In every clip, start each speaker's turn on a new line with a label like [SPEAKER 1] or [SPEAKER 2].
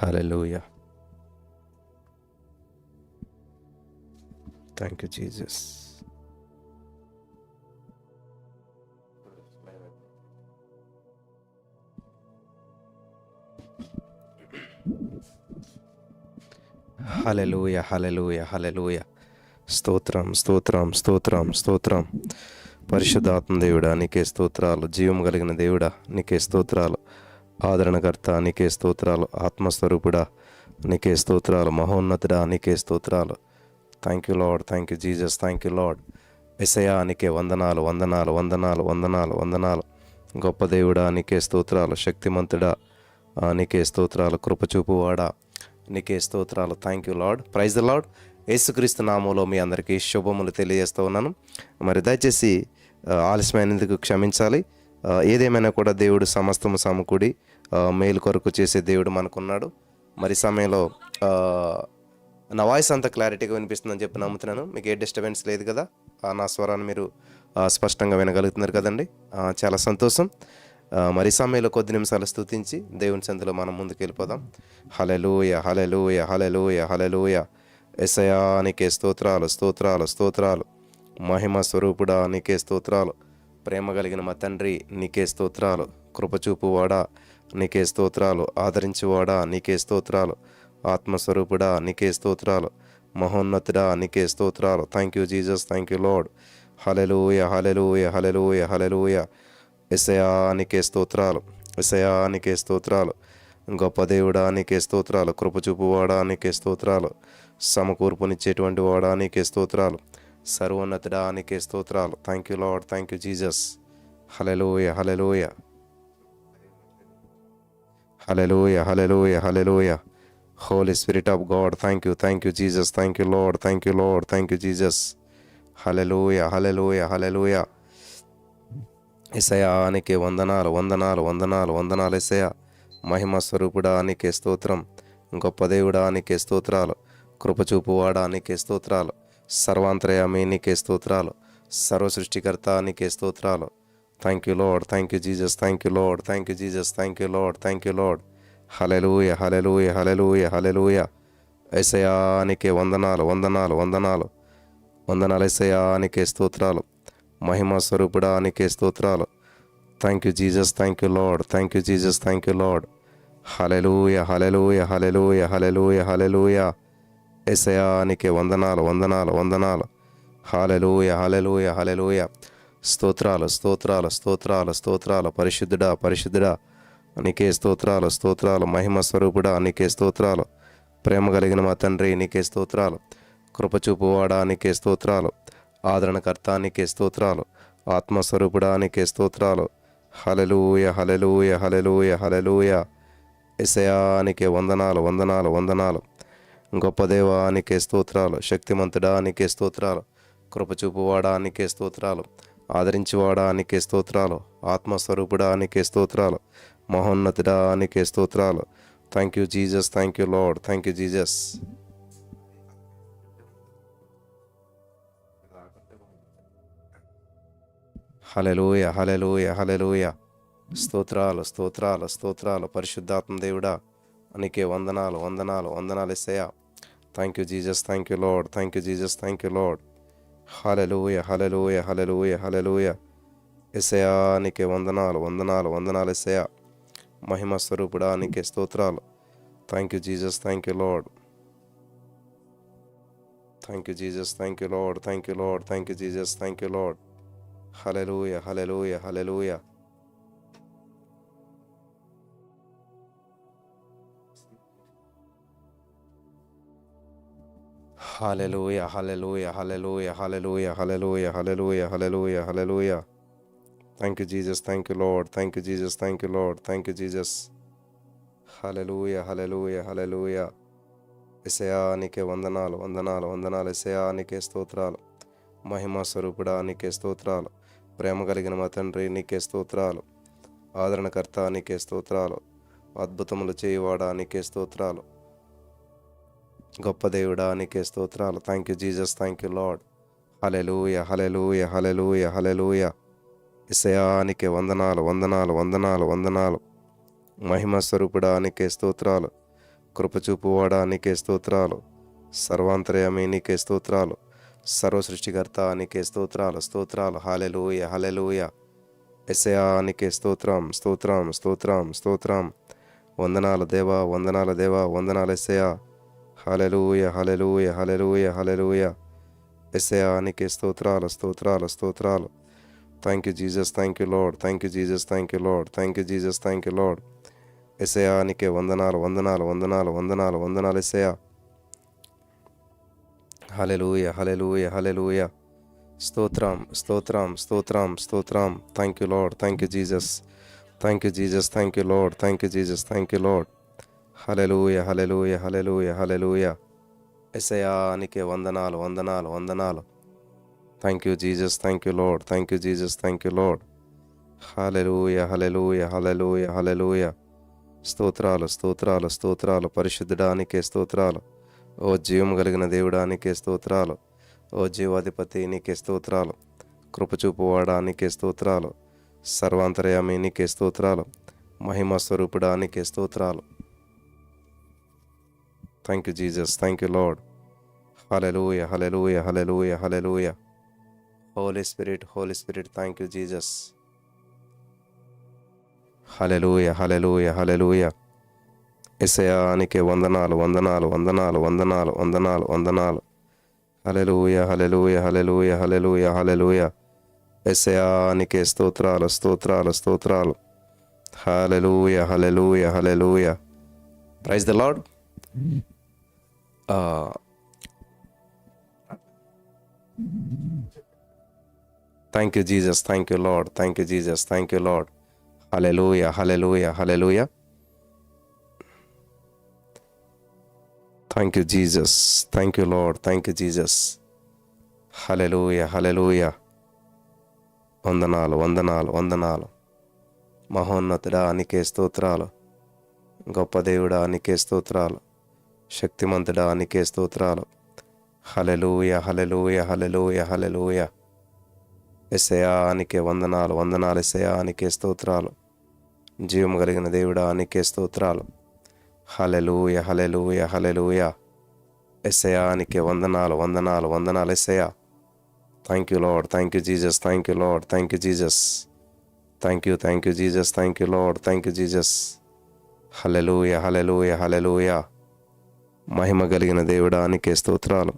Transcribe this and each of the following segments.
[SPEAKER 1] Hallelujah. Thank you Jesus hallelujah hallelujah hallelujah స్తోత్రం స్తోత్రం స్తోత్రం స్తోత్రం పరిశుద్ధాత్మ దేవుడా నీకే స్తోత్రాలు. జీవం కలిగిన దేవుడా నీకే స్తోత్రాలు. ఆదరణకర్త నీకే స్తోత్రాలు. ఆత్మస్వరూపుడా నీకే స్తోత్రాలు. మహోన్నతుడా నీకే స్తోత్రాలు. Thank you Lord thank you Jesus thank you Lord Yesayya నీకే వందనాలు వందనాలు వందనాలు వందనాలు వందనాలు. గొప్ప దేవుడా నీకే స్తోత్రాలు. శక్తిమంతుడా నీకే స్తోత్రాలు. కృపచూపువాడా నీకే స్తోత్రాలు. Thank you Lord praise the Lord యేసుక్రీస్తు నామంలో మీ అందరికీ శుభములు తెలియజేస్తూ ఉన్నాను. మరి దయచేసి ఆలస్యమైనందుకు క్షమించాలి. ఏదేమైనా కూడా దేవుడు సమస్తము సమకూడి మేలు కొరకు చేసే దేవుడు మనకున్నాడు. మరి సమయంలో నా వాయిస్ అంత క్లారిటీగా వినిపిస్తుందని చెప్పి నమ్ముతున్నాను. మీకు ఏ డిస్టర్బెన్స్ లేదు కదా? ఆ, నా స్వరాన్ని మీరు స్పష్టంగా వినగలుగుతున్నారు కదండి. చాలా సంతోషం. మరి సమయంలో కొద్ది నిమిషాలు స్తుతించి దేవుని సందులో మనం ముందుకు వెళ్ళిపోదాం hallelujah hallelujah hallelujah hallelujah Yesayya నీకే స్తోత్రాలు స్తోత్రాలు స్తోత్రాలు. మహిమ స్వరూపుడా నీకే స్తోత్రాలు. ప్రేమ కలిగిన మా తండ్రి నీకే స్తోత్రాలు. కృపచూపువాడా నీకే స్తోత్రాలు ఆదరించువాడా నీకే స్తోత్రాలు ఆత్మస్వరూపుడా నీకే స్తోత్రాలు మహోన్నతుడా నీకే స్తోత్రాలు thank you Jesus thank you Lord hallelujah hallelujah hallelujah hallelujah Yesayya నీకే స్తోత్రాలు ఎసయా నీకే స్తోత్రాలు గొప్ప దేవుడా నీకే స్తోత్రాలు కృపచూపువాడా నీకే స్తోత్రాలు సమకూర్పునిచ్చేటువంటి వాడా నీకే స్తోత్రాలు సర్వోన్నతుడా నీకే స్తోత్రాలు thank you Lord thank you Jesus hallelujah hallelujah hallelujah hallelujah hallelujah Holy Spirit of God thank you thank you Jesus thank you Lord thank you Lord thank you Jesus hallelujah hallelujah hallelujah Yesayya నీకే వందనాలు వందనాలు వందనాలు వందనాలు ఇసయ మహిమ స్వరూపుడా నీకే స్తోత్రం గొప్ప దేవుడా నీకే స్తోత్రాలు కృపచూపువాడా నీకే స్తోత్రాలు సర్వాంతరయామీనికే స్తోత్రాలు సర్వసృష్టికర్త నీకే స్తోత్రాలు thank you Lord thank you Jesus thank you Lord thank you Jesus thank you Lord thank you Lord hallelujah hallelujah hallelujah hallelujah ఐసయానికే వందనాలు వందనాలు వందనాలు వందనాలు ఐసయానికే స్తోత్రాలు మహిమ స్వరూపుడా నీకే స్తోత్రాలు thank you Jesus thank you Lord thank you Jesus thank you Lord hallelujah hallelujah hallelujah hallelujah hallelujah Yesayya వందనాలు వందనాలు వందనాలు హాలెలూయ హలెలూయ హలెలూయ స్తోత్రాల స్తోత్రాల స్తోత్రాల స్తోత్రాలు. పరిశుద్ధుడా పరిశుద్ధుడా. నీకే స్తోత్రాలు స్తోత్రాలు. మహిమ స్వరూపుడా నీకే స్తోత్రాలు. ప్రేమ కలిగిన మా తండ్రి నీకే స్తోత్రాలు. కృపచూపువాడా నీకే స్తోత్రాలు. ఆదరణకర్త నీకే స్తోత్రాలు. ఆత్మస్వరూపుడా నీకే స్తోత్రాలు. హలెలూయ హలెలూయ హలెలూయ హలెలూయ ఎసయానికే వందనాలు వందనాలు వందనాలు. గొప్ప దేవానికే స్తోత్రాలు. శక్తిమంతుడా నీకే స్తోత్రాలు. కృపచూపువాడా నీకే స్తోత్రాలు. ఆదరించువాడా నీకే స్తోత్రాలు ఆత్మస్వరూపుడా నీకే స్తోత్రాలు మహోన్నతుడా నీకే స్తోత్రాలు. Thank you Jesus thank you Lord thank you Jesus hallelujah hallelujah hallelujah స్తోత్రాలు స్తోత్రాలు స్తోత్రాలు పరిశుద్ధాత్మ దేవుడా నీకే వందనాలు వందనాలు వందనాలు ఇస్తాయా thank you Jesus thank you Lord thank you Jesus thank you Lord hallelujah hallelujah hallelujah హలలోయ ఎసయానికి వందనాలు వందనాలు వందనాలు ఎసయా మహిమ స్వరూపుడానికి స్తోత్రాలు. Thank you Jesus thank you Lord thank you Jesus thank you Lord thank you Lord thank you Jesus thank you Lord hallelujah hallelujah hallelujah hallelujah hallelujah hallelujah hallelujah hallelujah hallelujah hallelujah hallelujah thank you Jesus thank you Lord thank you Jesus thank you Lord thank you Jesus hallelujah hallelujah hallelujah ఎసయానికే వందనాలు వందనాలు వందనాలు. ఎసయానికే స్తోత్రాలు. మహిమా స్వరూపుడా నీకే స్తోత్రాలు. ప్రేమ కలిగిన మా తండ్రి నీకే స్తోత్రాలు. ఆదరణకర్త నీకే స్తోత్రాలు. అద్భుతములు చేయువాడా నీకే స్తోత్రాలు. గొప్ప దేవుడా నీకే స్తోత్రాలు. Thank you Jesus thank you Lord hallelujah hallelujah hallelujah hallelujah ఇసయానికి వందనాలు వందనాలు వందనాలు వందనాలు. మహిమ స్వరూపుడానికే స్తోత్రాలు. కృపచూపువాడానికే స్తోత్రాలు. సర్వాంతర్యామి నీకే స్తోత్రాలు. సర్వ సృష్టికర్త నీకే స్తోత్రాలు స్తోత్రాలు. హాలెలూయ హలెలూయ ఎసయానికే స్తోత్రం స్తోత్రం స్తోత్రం స్తోత్రం. వందనాల దేవా వందనాల దేవా వందనాలు ఎసయా hallelujah hallelujah hallelujah hallelujah Yesayya నీకే స్తోత్రాలు స్తోత్రాలు స్తోత్రాలు thank you Jesus thank you Lord thank you Jesus thank you Lord thank you Jesus thank you Lord Yesayya నీకే వందనాలు వందనాలు వందనాలు వందనాలు వందనాలు ఎసయా హలెలూయ హలెలూయ హలెలూయ స్తోత్రం స్తోత్రం స్తోత్రం స్తోత్రం thank you Lord thank you Jesus thank you Jesus thank you Lord thank you Jesus thank you Lord hallelujah hallelujah hallelujah hallelujah ఎసయానికి వందనాలు వందనాలు వందనాలు. Thank you Jesus thank you Lord thank you Jesus thank you Lord hallelujah hallelujah hallelujah hallelujah స్తోత్రాలు స్తోత్రాలు స్తోత్రాలు. పరిశుద్ధుడానికే స్తోత్రాలు. ఓ జీవం కలిగిన దేవుడానికే స్తోత్రాలు. ఓ జీవాధిపతి నీకే స్తోత్రాలు. కృపచూపువాడా నీకే స్తోత్రాలు. సర్వాంతర్యామి నీకే స్తోత్రాలు. మహిమ స్వరూపుడా నీకే స్తోత్రాలు. Thank you Jesus thank you Lord hallelujah hallelujah hallelujah hallelujah Holy Spirit Holy Spirit thank you Jesus hallelujah hallelujah hallelujah ఎసయానికి వందనాలు వందనాలు వందనాలు వందనాలు వందనాలు వందనాలు hallelujah hallelujah hallelujah hallelujah hallelujah ఎసయానికి స్తోత్రాలు స్తోత్రాలు స్తోత్రాలు hallelujah hallelujah hallelujah praise the Lord thank you Jesus thank you Lord thank you Jesus thank you Lord hallelujah hallelujah hallelujah thank you Jesus thank you Lord thank you Jesus hallelujah hallelujah వందనాలు వందనాలు వందనాలు మహోన్నతుడా నీకే స్తోత్రాలు గొప్ప దేవుడా నీకే స్తోత్రాలు శక్తిమంతుడా నీకే స్తోత్రాలు. హలెలూయ హలెలూయ హలెలూయ హలెలూయ ఎసయానికే వందనాలు వందనాలు ఎసయానికే స్తోత్రాలు. జీవం కలిగిన దేవుడా నీకే స్తోత్రాలు. హలెలూయ హలెలూయ హలెలూయ ఎసయానికే వందనాలు వందనాలు వందనాలు Yesayya thank you Lord thank you Jesus thank you Lord thank you Jesus thank you thank you Jesus thank you Lord thank you Jesus hallelujah hallelujah hallelujah మహిమ కలిగిన దేవుడా నీకే స్తోత్రాలు.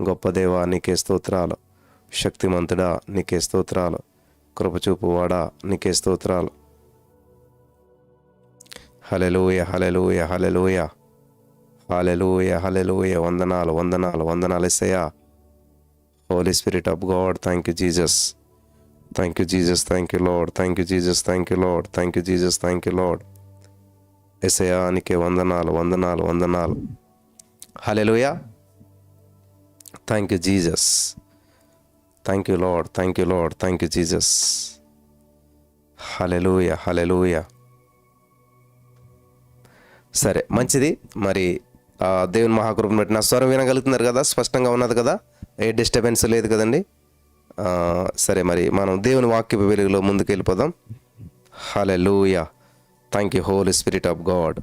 [SPEAKER 1] గొప్ప దేవా నీకే స్తోత్రాలు. శక్తిమంతుడా నీకే స్తోత్రాలు. కృపచూపువాడా నీకే స్తోత్రాలు. Hallelujah hallelujah hallelujah hallelujah hallelujah వందనాలు వందనాలు వందనాలు Yesayya Holy Spirit of God thank you Jesus thank you Jesus thank you Lord thank you Jesus thank you Lord thank you Jesus thank you Lord ఎసయానికి వందనాలు వందనాలు వందనాలు. Hallelujah thank you Jesus thank you Lord thank you Lord thank you Jesus hallelujah hallelujah సరే మంచిది. మరి దేవుని మహాకృపను బట్టి నా స్వరం వినగలుగుతున్నారు కదా? స్పష్టంగా ఉన్నది కదా? ఏ డిస్టర్బెన్స్ లేదు కదండి? సరే మరి మనం దేవుని వాక్య వెలుగులో ముందుకు వెళ్ళిపోదాం hallelujah thank you Holy Spirit of God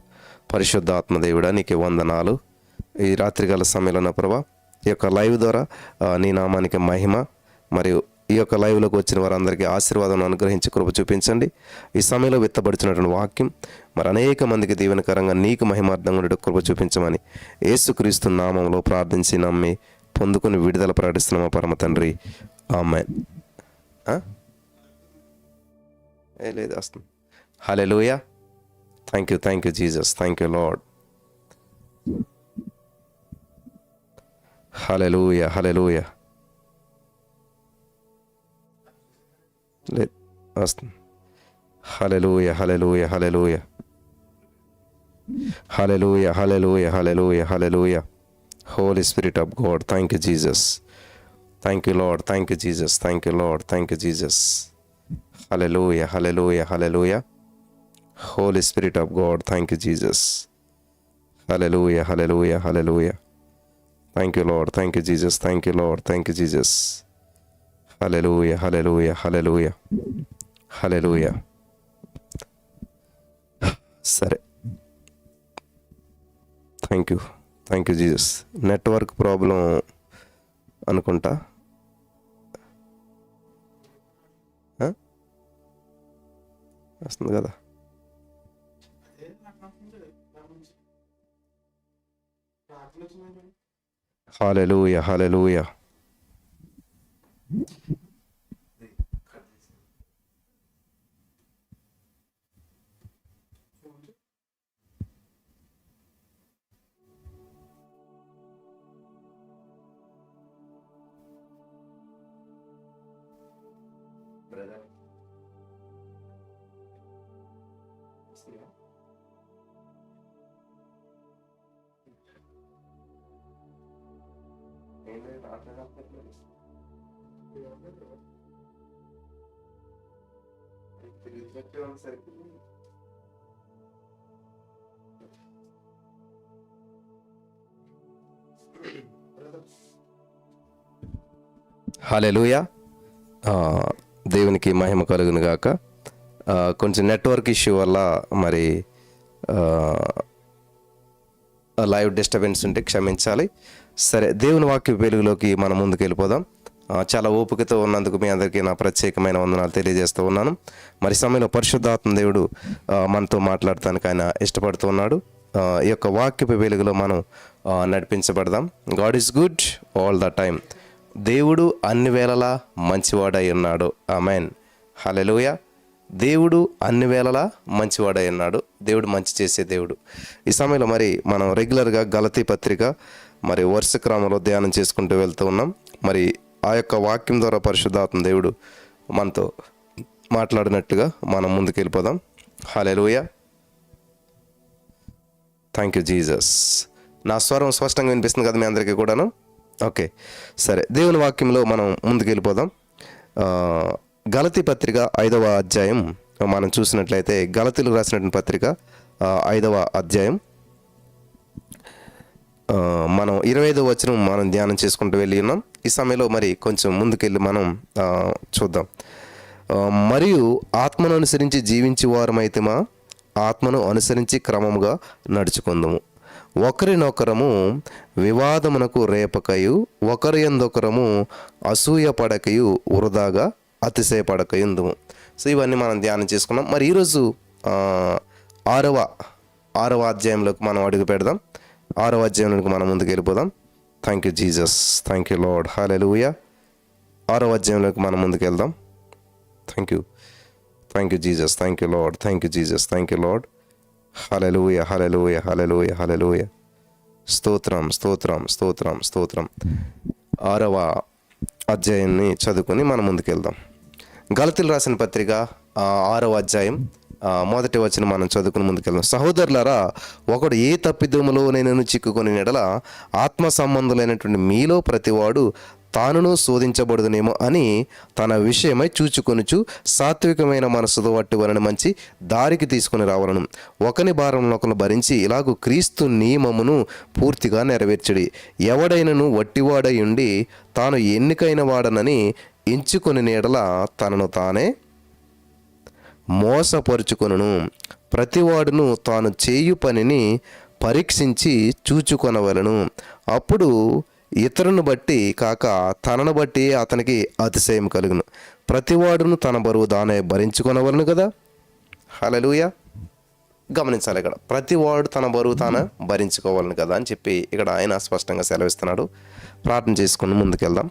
[SPEAKER 1] పరిశుద్ధాత్మ దేవుడా నీకు వందనాలు. ఈ రాత్రికాల సమయంలో ప్రభా ఈ యొక్క లైవ్ ద్వారా నీ నామానికి మహిమ మరియు ఈ యొక్క లైవ్లోకి వచ్చిన వారందరికీ ఆశీర్వాదం అనుగ్రహించి కృప చూపించండి. ఈ సమయంలో విత్తబడిచినటువంటి వాక్యం మరి అనేక మందికి దీవెనకరంగా నీకు మహిమార్థంగా ఉండే కృప చూపించమని యేసుక్రీస్తు నామంలో ప్రార్థించి నమ్మి పొందుకుని విడుదల ప్రకటిస్తున్నామా పరమ తండ్రి. ఆమె లేదు వస్తుంది. Hallelujah thank you thank you Jesus thank you Lord. Hallelujah, hallelujah. Let us. Hallelujah, hallelujah, hallelujah. Hallelujah, hallelujah, hallelujah, hallelujah. Holy Spirit of God, thank you, Jesus. Thank you, Lord. Thank you, Jesus. Thank you, Lord. Thank you, Jesus. Hallelujah, hallelujah, hallelujah. Holy Spirit of God, thank you, Jesus. Hallelujah, hallelujah, hallelujah. Thank you Lord thank you Jesus thank you Lord thank you Jesus hallelujah hallelujah hallelujah hallelujah సరే thank you thank you Jesus network problem అనుకుంటా? వస్తుంది కదా. Hallelujah hallelujah hallelujah దేవునికి మహిమ కలుగును గాక. కొంచెం network issue వల్ల మరి లైవ్ డిస్టర్బెన్స్ ఉంటే క్షమించాలి. సరే దేవుని వాక్య వెలుగులోకి మనం ముందుకు వెళ్ళిపోదాం చాలా ఓపికతో ఉన్నందుకు మీ అందరికీ నా ప్రత్యేకమైన వందనాలు తెలియజేస్తూ ఉన్నాను. మరి సమయంలో పరిశుద్ధాత్మ దేవుడు మనతో మాట్లాడటానికి ఆయన ఇష్టపడుతూ ఉన్నాడు. ఈ యొక్క వాక్యపు వెలుగులో మనం నడిపించబడదాం. God is good all the time దేవుడు అన్ని వేళలా మంచివాడై ఉన్నాడు. ఆమెన్ హలెలుయ దేవుడు అన్ని వేళలా మంచివాడై ఉన్నాడు. దేవుడు మంచి చేసే దేవుడు. ఈ సమయంలో మరి మనం రెగ్యులర్గా గలతీ పత్రిక మరి వరుస క్రమంలో ధ్యానం చేసుకుంటూ వెళ్తూ ఉన్నాం. మరి ఆ యొక్క వాక్యం ద్వారా పరిశుద్ధాత్మ దేవుడు మనతో మాట్లాడినట్టుగా మనం ముందుకు వెళ్ళిపోదాం హలెలూయ థ్యాంక్ యూ జీజస్ నా స్వరం స్పష్టంగా వినిపిస్తుంది కదా మీ అందరికీ కూడాను? ఓకే సరే. దేవుని వాక్యంలో మనం ముందుకు వెళ్ళిపోదాం గలతి పత్రిక ఐదవ అధ్యాయం మనం చూసినట్లయితే గలతీలు రాసినటువంటి పత్రిక ఐదవ అధ్యాయం. మనం ఇరవై ఐదో వచ్చిన మనం ధ్యానం చేసుకుంటూ వెళ్ళి ఉన్నాం. ఈ సమయంలో మరి కొంచెం ముందుకెళ్ళి మనం చూద్దాం. మరియు ఆత్మను అనుసరించి జీవించి వారమైతేమా ఆత్మను అనుసరించి క్రమముగా నడుచుకుందాము. ఒకరినొకరము వివాదమునకు రేపకయు ఒకరి ఎందొకరము అసూయ పడకయు వృధాగా అతిశయపడకయుందుము. సో ఇవన్నీ మనం ధ్యానం చేసుకున్నాం. మరి ఈరోజు ఆరవ ఆరవ అధ్యాయంలోకి మనం అడుగు పెడదాం. ఆరవ అధ్యాయంలోకి మనం ముందుకు వెళ్ళిపోదాం. Thank you Jesus thank you Lord hallelujah ఆరవ అధ్యాయంలోకి మనం ముందుకు వెళ్దాం. Thank you thank you Jesus thank you Lord thank you Jesus thank you Lord hallelujah hallelujah hallelujah hallelujah స్తోత్రం స్తోత్రం స్తోత్రం స్తోత్రం ఆరవ అధ్యాయాన్ని చదువుకొని మనం ముందుకెళ్దాం గలతులు రాసిన పత్రిక ఆరవ అధ్యాయం మొదటి వచ్చిన మనం చదువుకుని ముందుకెళ్దాం. సహోదరులారా ఒకడు ఏ తప్పిదములో నేను చిక్కుకొని నెడల ఆత్మ సంబంధులైనటువంటి మీలో ప్రతివాడు తానును శోధించబడదునేమో అని తన విషయమై చూచుకొనుచు సాత్వికమైన మనసుతో వట్టి వలని మంచి దారికి తీసుకుని రావలను. ఒకని భారం ఒకను భరించి ఇలాగూ క్రీస్తు నియమమును పూర్తిగా నెరవేర్చడి. ఎవడైనను వట్టివాడై ఉండి తాను ఎన్నికైన వాడనని ఎంచుకొని నీడల తనను తానే మోసపరుచుకొనును. ప్రతివాడును తాను చేయు పనిని పరీక్షించి చూచుకొనవలను. అప్పుడు ఇతరుని బట్టి కాక తనను బట్టి అతనికి అతిశయం కలుగును. ప్రతివాడును తన బరువు దానే భరించుకొనవలను కదా? హలలుయ గమనించాలి ఇక్కడ. ప్రతివాడు తన బరువు తాను భరించుకోవాలను కదా అని చెప్పి ఇక్కడ ఆయన స్పష్టంగా సెలవిస్తున్నాడు. ప్రార్థన చేసుకుని ముందుకెళ్దాం.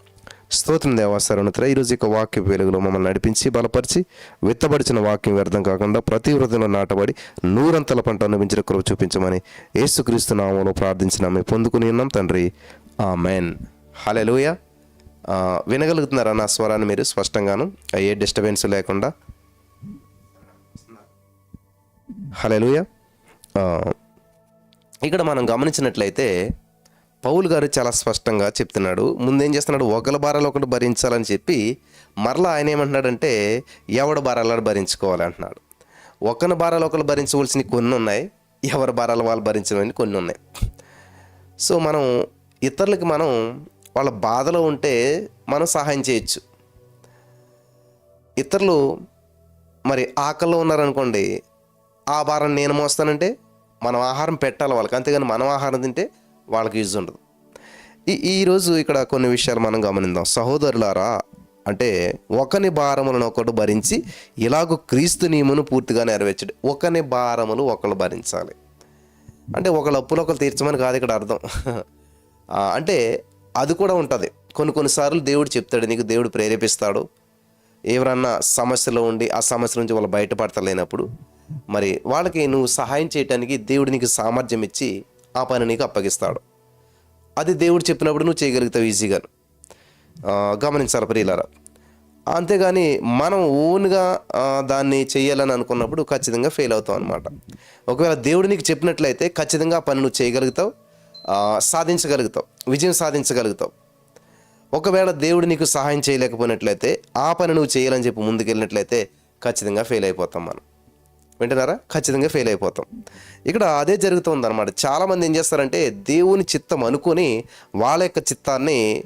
[SPEAKER 1] స్తోత్రం దేవాసరణిత్ర ఈరోజు యొక్క వాక్య వెలుగులో మమ్మల్ని నడిపించి బలపరిచి విత్తబడిచిన వాక్యం వ్యర్థం కాకుండా ప్రతి వృధంలో నాటబడి నూరంతల పంట అనుభవించిన కృప చూపించమని యేసుక్రీస్తు నామంలో ప్రార్థించిన మేము పొందుకుని ఉన్నాం తండ్రి. ఆ మెన్ హలెలుయ వినగలుగుతున్నారా నా స్వరాన్ని మీరు స్పష్టంగాను? ఏ డిస్టర్బెన్స్ లేకుండా? హలెలుయ ఇక్కడ మనం గమనించినట్లయితే పౌలు గారు చాలా స్పష్టంగా చెప్తున్నాడు. ముందేం చేస్తున్నాడు? ఒకరి భారాలు ఒకటి భరించాలని చెప్పి మరలా ఆయన ఏమంటున్నాడంటే ఎవడి భారాలను భరించుకోవాలంటున్నాడు ఒకరి భారాలు ఒకరు భరించవలసిన కొన్ని ఉన్నాయి ఎవరి భారాలు వాళ్ళు భరించవని కొన్ని ఉన్నాయి. సో మనం ఇతరులకి మనం వాళ్ళ బాధలో ఉంటే మనం సహాయం చేయొచ్చు. ఇతరులు మరి ఆకలిలో ఉన్నారనుకోండి ఆ భారం నేను మోస్తానంటే మనం ఆహారం పెట్టాలి వాళ్ళకి. అంతేగాని మనం ఆహారం తింటే వాళ్ళకి యూజ్ ఉండదు. ఈ ఈరోజు ఇక్కడ కొన్ని విషయాలు మనం గమనిద్దాం సహోదరులారా అంటే ఒకని భారములను ఒకడు భరించి ఇలాగూ క్రీస్తు నియమును పూర్తిగా నెరవేర్చడు. ఒకని భారములు ఒకళ్ళు భరించాలి. అంటే ఒకళ్ళు అప్పులు ఒకళ్ళు తీర్చమని కాదు ఇక్కడ అర్థం. అంటే అది కూడా ఉంటుంది. కొన్ని కొన్నిసార్లు దేవుడు చెప్తాడు నీకు దేవుడు ప్రేరేపిస్తాడు. ఎవరన్నా సమస్యలో ఉండి ఆ సమస్య నుంచి వాళ్ళు బయటపడతలేనప్పుడు మరి వాళ్ళకి నువ్వు సహాయం చేయడానికి దేవుడు నీకు సామర్థ్యం ఇచ్చి ఆ పని నీకు అప్పగిస్తాడు. అది దేవుడు చెప్పినప్పుడు నువ్వు చేయగలుగుతావు ఈజీగా. గమనించాలి ప్రియులారా. అంతేగాని మనం ఓన్గా దాన్ని చేయాలని అనుకున్నప్పుడు ఖచ్చితంగా ఫెయిల్ అవుతావు అనమాట ఒకవేళ దేవుడు నీకు చెప్పినట్లయితే ఖచ్చితంగా ఆ పని నువ్వు చేయగలుగుతావు సాధించగలుగుతావు విజయం సాధించగలుగుతావు. ఒకవేళ దేవుడు నీకు సహాయం చేయలేకపోయినట్లయితే ఆ పని నువ్వు చేయాలని చెప్పి ముందుకెళ్ళినట్లయితే ఖచ్చితంగా ఫెయిల్ అయిపోతాం మనం. వింటున్నారా? ఖచ్చితంగా ఫెయిల్ అయిపోతాం. ఇక్కడ అదే జరుగుతుంది అనమాట చాలామంది ఏం చేస్తారంటే దేవుని చిత్తం అనుకొని వాళ్ళ యొక్క చిత్తాన్ని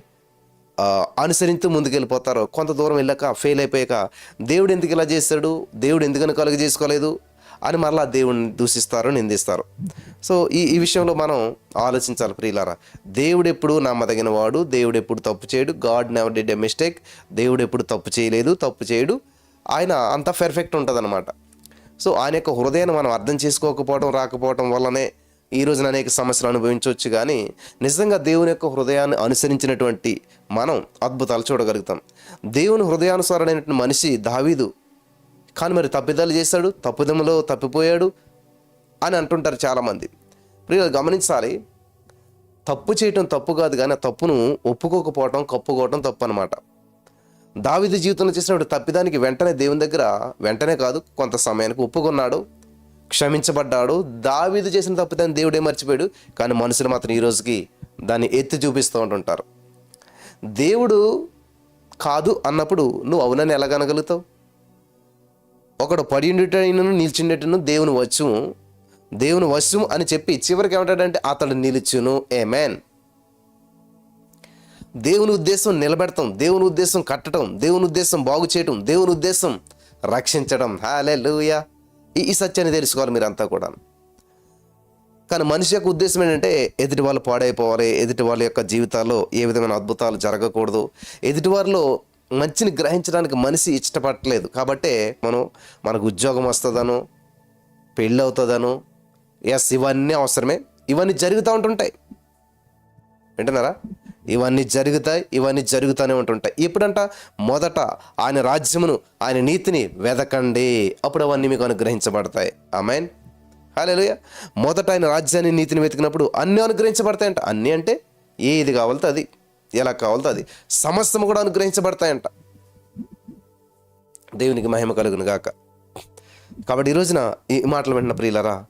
[SPEAKER 1] ఆ, అనుసరిస్తూ ముందుకెళ్ళిపోతారు. కొంత దూరం వెళ్ళాక ఫెయిల్ అయిపోయాక దేవుడు ఎందుకు ఇలా చేస్తాడు? దేవుడు ఎందుకని కలుగ చేసుకోలేదు? అని మరలా దేవుడిని దూషిస్తారు నిందిస్తారు. సో ఈ ఈ విషయంలో మనం ఆలోచించాలి ప్రియులారా. దేవుడు ఎప్పుడు నమ్మదగిన వాడు దేవుడు ఎప్పుడు తప్పు చేయడు. God never did a mistake. దేవుడు ఎప్పుడు తప్పు చేయలేదు తప్పు చేయడు. ఆయన అంత పెర్ఫెక్ట్ ఉంటుంది సో ఆయన యొక్క హృదయాన్ని మనం అర్థం చేసుకోకపోవడం రాకపోవడం వల్లనే ఈ రోజున అనేక సమస్యలు అనుభవించవచ్చు. కానీ నిజంగా దేవుని యొక్క హృదయాన్ని అనుసరించినటువంటి మనం అద్భుతాలు చూడగలుగుతాం. దేవుని హృదయానుసారుడైనటువంటి మనిషి దావీదు కానీ మరి తప్పిదాలు చేశాడు తప్పుదములో తప్పిపోయాడు అని అంటుంటారు చాలామంది. ప్రియులు గమనించాలి తప్పు చేయటం తప్పు కాదు కానీ ఆ తప్పును ఒప్పుకోకపోవటం కప్పుకోవటం తప్పు అనమాట దావిది జీవితంలో చేసినప్పుడు తప్పిదానికి వెంటనే దేవుని దగ్గర వెంటనే కాదు కొంత సమయానికి ఒప్పుకున్నాడు క్షమించబడ్డాడు. దావీదు చేసిన తప్పిదాన్ని దేవుడే మర్చిపోయాడు కానీ మనుషులు మాత్రం ఈ రోజుకి దాన్ని ఎత్తి చూపిస్తూ ఉంటుంటారు. దేవుడు కాదు అన్నప్పుడు నువ్వు అవునని ఎలాగనగలుగుతావు ఒకడు పడిండుటైనను నిల్చుండేటను దేవుని వచ్చుము దేవుని వశము అని చెప్పి చివరికి ఏమంటాడంటే అతడు నిలుచును ఏ మ్యాన్ దేవుని ఉద్దేశం నిలబెడతాం దేవుని ఉద్దేశం కట్టడం దేవుని ఉద్దేశం బాగు చేయటం దేవుని ఉద్దేశం రక్షించడం. హాలే ఈ ఈ సత్యాన్ని తెలుసుకోవాలి మీరంతా కూడా. కానీ మనిషి యొక్క ఉద్దేశం ఏంటంటే ఎదుటి వాళ్ళు పాడైపోవాలి ఎదుటి వాళ్ళ యొక్క జీవితాల్లో ఏ విధమైన అద్భుతాలు జరగకూడదు. ఎదుటి వారిలో మంచిని గ్రహించడానికి మనిషి ఇష్టపడట్లేదు. కాబట్టే మనం మనకు ఉద్యోగం వస్తుందను పెళ్ళి అవుతుందను ఎస్ ఇవన్నీ అవసరమే. ఇవన్నీ జరుగుతూ ఉంటుంటాయి. వింటున్నారా? ఇవన్నీ జరుగుతాయి ఇవన్నీ జరుగుతూనే ఉంటుంటాయి. ఎప్పుడంట మొదట ఆయన రాజ్యమును ఆయన నీతిని వెదకండి. అప్పుడు అవన్నీ మీకు అనుగ్రహించబడతాయి. ఆమెన్. హాలేలుయ మొదట ఆయన రాజ్యాన్ని నీతిని వెతికినప్పుడు అన్నీ అనుగ్రహించబడతాయంట. అన్నీ అంటే ఏది కావాలితే అది ఎలా కావాలితే అది. సమస్తము కూడా అనుగ్రహించబడతాయంట. దేవునికి మహిమ కలుగును గాక. కాబట్టి ఈరోజున రోజున ఈ మాటలు వింటున్న ప్రియులరా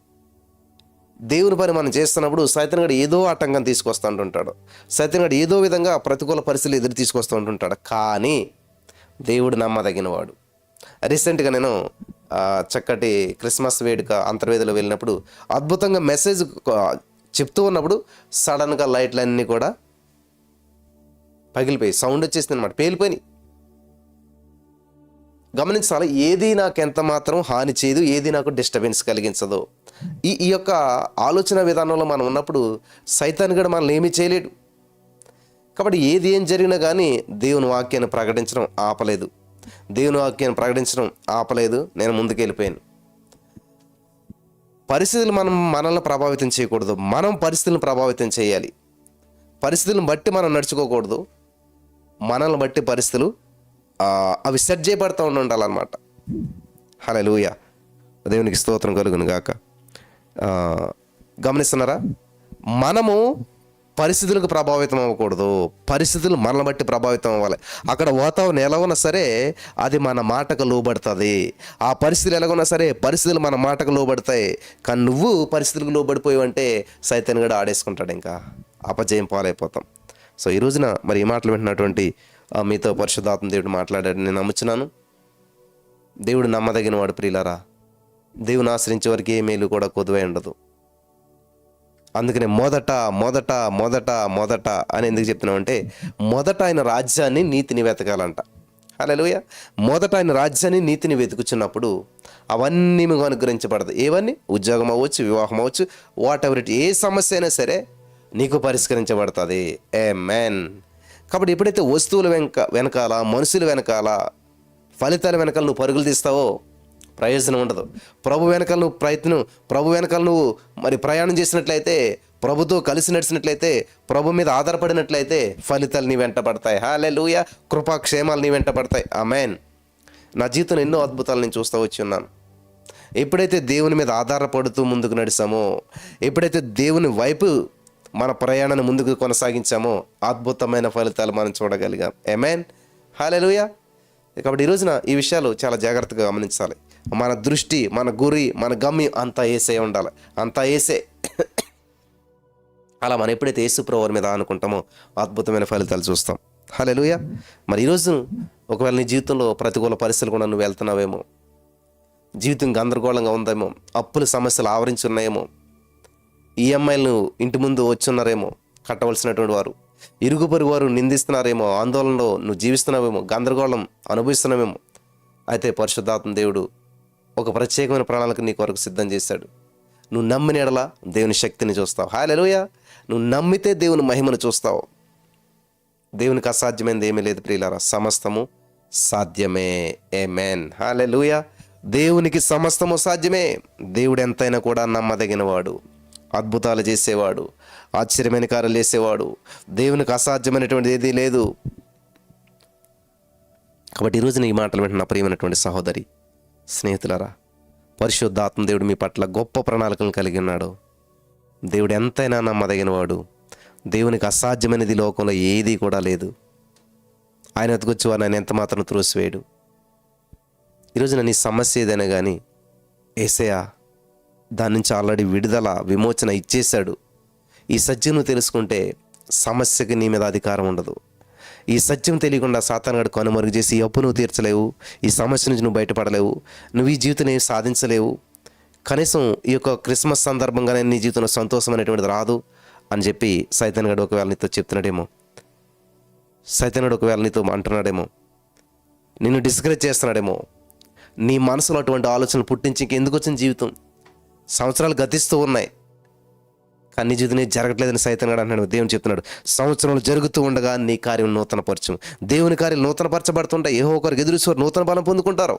[SPEAKER 1] దేవుని పని మనం చేస్తున్నప్పుడు సైతన్గడు ఏదో ఆటంకం తీసుకొస్తుంటుంటాడు. సైతన్గడు ఏదో విధంగా ప్రతికూల పరిస్థితులు ఎదురు తీసుకొస్తుంటుంటాడు. కానీ దేవుడు నమ్మదగినవాడు. రీసెంట్గా నేను చక్కటి క్రిస్మస్ వేడుక అంతర్వేదిలో వెళ్ళినప్పుడు అద్భుతంగా మెసేజ్ చెప్తూ ఉన్నప్పుడు సడన్గా లైట్లన్నీ కూడా పగిలిపోయి సౌండ్ వచ్చేసింది అనమాట పేలిపోయినాయి. గమనించాలి? ఏది నాకు ఎంత మాత్రం హాని చేయదు ఏది నాకు డిస్టర్బెన్స్ కలిగించదు. ఈ ఈ యొక్క ఆలోచన విధానంలో మనం ఉన్నప్పుడు సైతాన్ కూడా మనల్ని ఏమీ చేయలేడు. కాబట్టి ఏది ఏం జరిగినా కానీ దేవుని వాక్యాన్ని ప్రకటించడం ఆపలేదు. దేవుని వాక్యాన్ని ప్రకటించడం ఆపలేదు. నేను ముందుకెళ్ళిపోయాను. పరిస్థితులు మనం మనల్ని ప్రభావితం చేయకూడదు. మనం పరిస్థితులను ప్రభావితం చేయాలి. పరిస్థితులను బట్టి మనం నడుచుకోకూడదు. మనల్ని బట్టి పరిస్థితులు అవి సెట్ చేయబడుతూ ఉండి ఉండాలన్నమాట. హలో లూయ దేవునికి స్తోత్రం కలుగును గాక గమనిస్తున్నారా? మనము పరిస్థితులకు ప్రభావితం అవ్వకూడదు. పరిస్థితులు మనల్ని బట్టి ప్రభావితం అవ్వాలి. అక్కడ వాతావరణం ఎలా ఉన్నా సరే అది మన మాటకు లోబడుతుంది. ఆ పరిస్థితులు ఎలాగున్నా సరే పరిస్థితులు మన మాటకు లోబడతాయి. కానీ నువ్వు పరిస్థితులకు లోబడిపోయావంటే సైతాన్ని కూడా ఆడేసుకుంటాడు ఇంకా. అపజయం పాలైపోతాం. సో ఈ రోజున మరి ఈ మాటలు వింటున్నటువంటి మీతో పరిశుద్ధాత్మ దేవుడు మాట్లాడాడు నేను నమ్ముచున్నాను. దేవుడు నమ్మదగిన వాడు ప్రియులరా. దేవుని ఆశ్రయించే వరకు ఏ మేలు కూడా కొదువై ఉండదు. అందుకనే మొదట మొదట మొదట మొదట అని ఎందుకు చెప్తున్నామంటే మొదట ఆయన రాజ్యాన్ని నీతిని వెతకాలంట. హలోయ మొదట ఆయన రాజ్యాన్ని నీతిని వెతుకుచున్నప్పుడు అవన్నీ మీకు అనుగ్రహించబడదు. ఏవన్నీ? ఉద్యోగం అవ్వచ్చు వివాహం అవ్వచ్చు వాట్ ఎవర్ ఇట్ ఏ సమస్య అయినా సరే నీకు పరిష్కరించబడుతుంది. ఏ మ్యాన్ కాబట్టి ఎప్పుడైతే వస్తువుల వెనక వెనకాల మనుషుల వెనకాల ఫలితాల వెనకాల నువ్వు పరుగులు తీస్తావో ప్రయోజనం ఉండదు. ప్రభు వెనకాల నువ్వు ప్రయత్నం ప్రభు వెనకాల నువ్వు మరి ప్రయాణం చేసినట్లయితే ప్రభుతో కలిసి నడిచినట్లయితే ప్రభు మీద ఆధారపడినట్లయితే ఫలితాలు నీ వెంట పడతాయి. హాలే లూయ కృపాక్షేమాలు నీ వెంట పడతాయి. ఆమెన్ నా జీవితంలో ఎన్నో అద్భుతాలు నేను చూస్తూ వచ్చి ఉన్నాను. ఎప్పుడైతే దేవుని మీద ఆధారపడుతూ ముందుకు నడిచామో ఎప్పుడైతే దేవుని వైపు మన ప్రయాణాన్ని ముందుకు కొనసాగించామో అద్భుతమైన ఫలితాలు మనం చూడగలిగాం. ఏమేన్ హాలే లూయ కాబట్టి ఈ రోజున ఈ విషయాలు చాలా జాగ్రత్తగా గమనించాలి. మన దృష్టి మన గురి మన గమ్యం అంతా ఏసే ఉండాలి. అంతా ఏసే. అలా మనం ఎప్పుడైతే యేసు ప్రభువారి మీద అనుకుంటామో అద్భుతమైన ఫలితాలు చూస్తాం. హలోయ మరి ఈరోజు ఒకవేళ నీ జీవితంలో ప్రతికూల పరిస్థితులు కూడా నువ్వు వెళ్తున్నావేమో జీవితం గందరగోళంగా ఉందేమో అప్పుల సమస్యలు ఆవరించి ఉన్నాయేమో ఈఎంఐలు ఇంటి ముందు వచ్చున్నారేమో కట్టవలసినటువంటి వారు ఇరుగు పొరుగు వారు నిందిస్తున్నారేమో ఆందోళనలో నువ్వు జీవిస్తున్నావేమో గందరగోళం అనుభవిస్తున్నావేమో అయితే పరిశుద్ధాత్మ దేవుడు ఒక ప్రత్యేకమైన ప్రణాళిక నీ కొరకు సిద్ధం చేశాడు. నువ్వు నమ్మిన ఎడలా దేవుని శక్తిని చూస్తావు. హాలెలుయ నువ్వు నమ్మితే దేవుని మహిమను చూస్తావు. దేవునికి అసాధ్యమైనది ఏమీ లేదు ప్రియులారా. సమస్తము సాధ్యమే. ఏ మేన్ హాలెలుయ దేవునికి సమస్తము సాధ్యమే. దేవుడు ఎంతైనా కూడా నమ్మదగినవాడు. అద్భుతాలు చేసేవాడు. ఆశ్చర్యమైన కార్యాలు చేసేవాడు. దేవునికి అసాధ్యమైనటువంటిది ఏదీ లేదు. కాబట్టి ఈరోజు ఈ మాటలు వింటున్న ప్రియమైనటువంటి సహోదరి స్నేహితులరా పరిశుద్ధాత్మ దేవుడు మీ పట్ల గొప్ప ప్రణాళికలను కలిగి ఉన్నాడు. దేవుడు ఎంతైనా నమ్మదగినవాడు. దేవునికి అసాధ్యమైనది లోకంలో ఏదీ కూడా లేదు. ఆయన ఎత్తుకొచ్చి వారు ఆయన ఎంత మాత్రం త్రోసివేయడు. ఈరోజు నీ సమస్య ఏదైనా కానీ ఏసయా దాని నుంచి ఆల్రెడీ విడుదల విమోచన ఇచ్చేశాడు. ఈ సత్యం తెలుసుకుంటే సమస్యకి నీ మీద అధికారం ఉండదు. ఈ సత్యం తెలియకుండా సాతానుగాడు కనుమరుగు చేసి అప్పు నువ్వు తీర్చలేవు ఈ సమస్య నుంచి నువ్వు బయటపడలేవు నువ్వు ఈ జీవితం ఏం సాధించలేవు. కనీసం ఈ యొక్క క్రిస్మస్ సందర్భంగానే నీ జీవితంలో సంతోషం అనేటువంటిది రాదు అని చెప్పి సైతానుగాడు ఒకవేళ నీతో చెప్తున్నాడేమో. సైతానుడు ఒకవేళ నీతో అంటున్నాడేమో. నిన్ను డిస్కరేజ్ చేస్తున్నాడేమో. నీ మనసులో అటువంటి ఆలోచనలు పుట్టించి ఇంకెందుకు వచ్చిన జీవితం? సంవత్సరాలు గతిస్తూ ఉన్నాయి. కానీ నీ జీవితం జరగట్లేదని సైతం కూడా అంటున్నాడు. దేవుని చెప్తున్నాడు. సంవత్సరంలో జరుగుతూ ఉండగా నీ కార్యం నూతనపరచు. దేవుని కార్యం నూతనపరచబడుతుంటే ఏహో ఒకరికి ఎదురు నూతన బలం పొందుకుంటారు.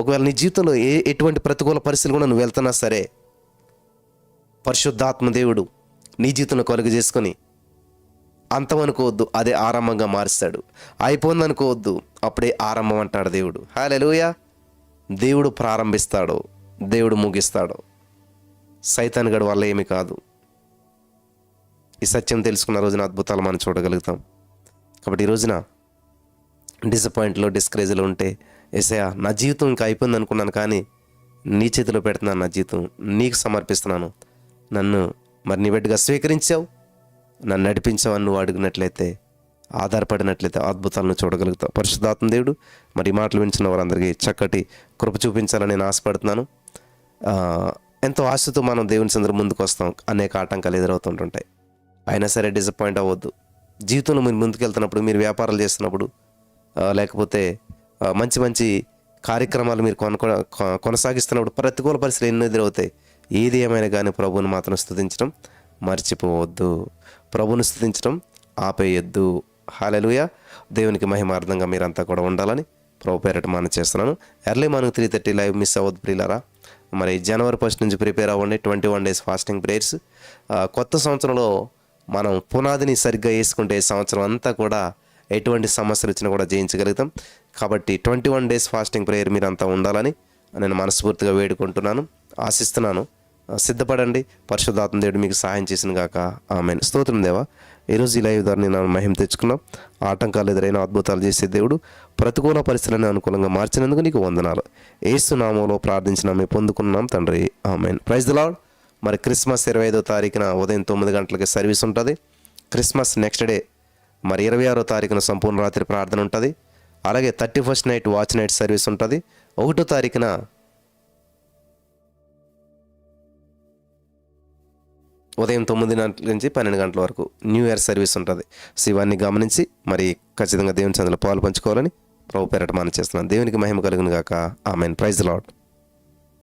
[SPEAKER 1] ఒకవేళ నీ జీవితంలో ఏ ఎటువంటి ప్రతికూల పరిస్థితులు కూడా నువ్వు వెళ్తున్నా సరే పరిశుద్ధాత్మ దేవుడు నీ జీవితంలో కలుగు చేసుకొని అంతం అనుకోవద్దు అదే ఆరంభంగా మారుస్తాడు. అయిపోయింది అనుకోవద్దు అప్పుడే ఆరంభం అంటాడు దేవుడు. హాలెలుయ దేవుడు ప్రారంభిస్తాడు. దేవుడు ముగిస్తాడు. సైతానుగడు వల్ల ఏమి కాదు. ఈ సత్యం తెలుసుకున్న రోజున అద్భుతాలు మనం చూడగలుగుతాం. కాబట్టి ఈ రోజున డిసప్పాయింట్లో డిస్కరేజ్లో ఉంటే ఎసయా నా జీవితం ఇంకా అయిపోయింది అనుకున్నాను కానీ నీ చేతిలో పెడుతున్నాను నా జీవితం నీకు సమర్పిస్తున్నాను. నన్ను మరి నీ బిడ్డగా స్వీకరించావు నన్ను నడిపించావని నువ్వు అడిగినట్లయితే ఆధారపడినట్లయితే అద్భుతాలను చూడగలుగుతావు. పరిశుద్ధాత్మ దేవుడు మరి మాటలు వింటున్న వారందరికీ చక్కటి కృప చూపించాలని నేను ఆశపడుతున్నాను. ఎంతో ఆశతో మనం దేవుని సందరి ముందుకు వస్తాం అనేక ఆటంకాలు ఎదురవుతుంటుంటాయి. అయినా సరే డిసప్పాయింట్ అవ్వద్దు. జీవితంలో మీరు ముందుకు వెళ్తున్నప్పుడు మీరు వ్యాపారాలు చేస్తున్నప్పుడు లేకపోతే మంచి మంచి కార్యక్రమాలు మీరు కొన కొనసాగిస్తున్నప్పుడు ప్రతికూల పరిస్థితులు ఎన్నో ఎదురవుతాయి. ఏది ఏమైనా కానీ ప్రభువుని మాత్రం స్థుతించడం మర్చిపోవద్దు. ప్రభువుని స్థుతించడం ఆపేయొద్దు. హాలెలుయ దేవునికి మహిమార్థంగా మీరంతా కూడా ఉండాలని ప్రభు పేరట మనం చేస్తున్నాను. Early morning three thirty live miss అవ్వద్దు ప్రియులారా. మరి జనవరి ఫస్ట్ నుంచి ప్రిపేర్ అవ్వండి. Twenty one days fasting prayers కొత్త సంవత్సరంలో మనం పునాదిని సరిగ్గా వేసుకుంటే సంవత్సరం అంతా కూడా ఎటువంటి సమస్యలు వచ్చినా కూడా జయించగలుగుతాం. కాబట్టి twenty one days fasting prayer మీరంతా ఉండాలని నేను మనస్ఫూర్తిగా వేడుకుంటున్నాను. ఆశిస్తున్నాను. సిద్ధపడండి. పరిశుద్ధాత్మ దేవుడు మీకు సహాయం చేసిన గాక. ఆమె స్తోత్రం దేవా. ఈరోజు ఈ లైవ్ ద్వారా నేను మహిమ తెచ్చుకున్నాం. ఆటంకాలు ఎదురైన అద్భుతాలు చేసే దేవుడు. ప్రతికూల పరిస్థితులను అనుకూలంగా మార్చినందుకు నీకు వందనాలు. ఏసు ప్రార్థించిన మేము పొందుకున్నాం తండ్రి. ఆమెన్. ప్రైజ్ ద లాడ్ మరి క్రిస్మస్ ఇరవై ఐదో తారీఖున ఉదయం తొమ్మిది గంటలకి సర్వీస్ ఉంటుంది. క్రిస్మస్ నెక్స్ట్ డే మరి ఇరవై ఆరో తారీఖున సంపూర్ణ రాత్రి ప్రార్థన ఉంటుంది. అలాగే thirty first night watch night service ఉంటుంది. ఒకటో తారీఖున ఉదయం తొమ్మిది గంటల నుంచి పన్నెండు గంటల వరకు న్యూ ఇయర్ సర్వీస్ ఉంటుంది. సో ఇవన్నీ గమనించి మరి ఖచ్చితంగా దేవుని సందులో పాలు పంచుకోవాలని ప్రభు పేరట మనం చేస్తున్నాం. దేవునికి మహిమ కలుగును గాక ఆమెన్. Praise lord